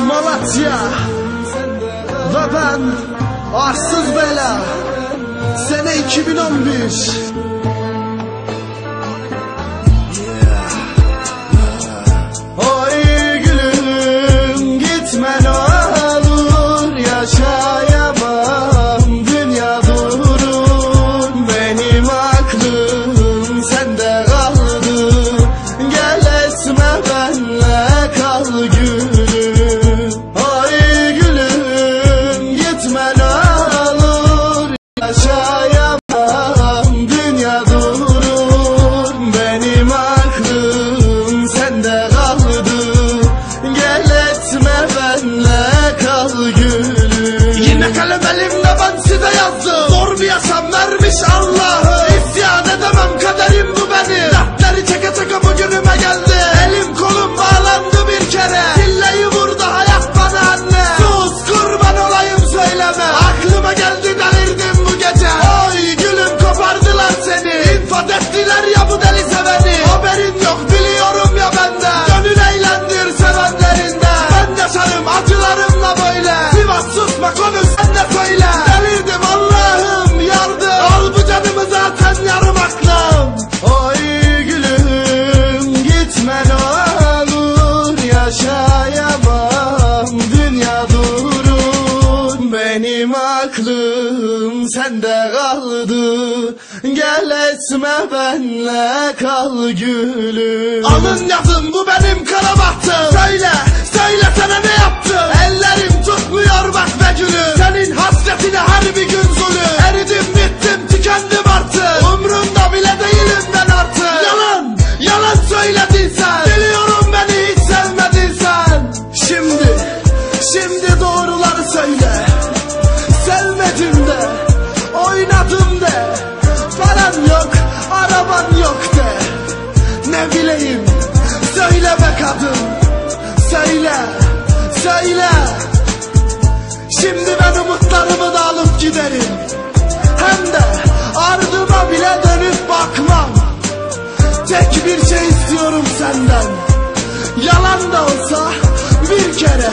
Malatya. Ve ben Arsız Bela. Sene 2011 yaşayamam dünya durur. Benim aklım sende kaldı. Gel etme benle kal gülüm. Yine kalem elimde ben size yazdım. Zor bir yaşam vermiş Allah'ım aklım sende kaldı. Gel etme benle kal gülüm. Alın yazın bu benim kara bahtım Söyle söylesene ne yaptım? Ellerim tutmuyor bak be gülüm. Senin hasretine her bir gün zulüm. Eridim bittim tükendim artık. Umrunda bile değilim ben artık. Yalan yalan söyledin sen Biliyorum beni hiç sevmedin sen Şimdi şimdi doğruları söyle oynadım de Paran yok araban yok de. Ne bileyim söyle be kadın Söyle söyle. Şimdi ben umutlarımı da alıp giderim. Hem de ardıma bile dönüp bakmam. Tek bir şey istiyorum senden. Yalan da olsa bir kere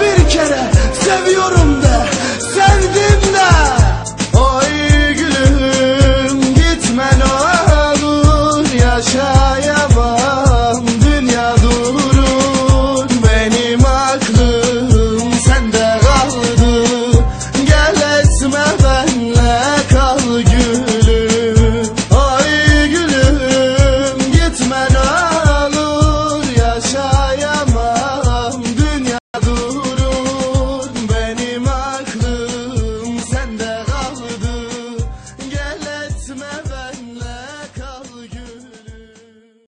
bir kere seviyorum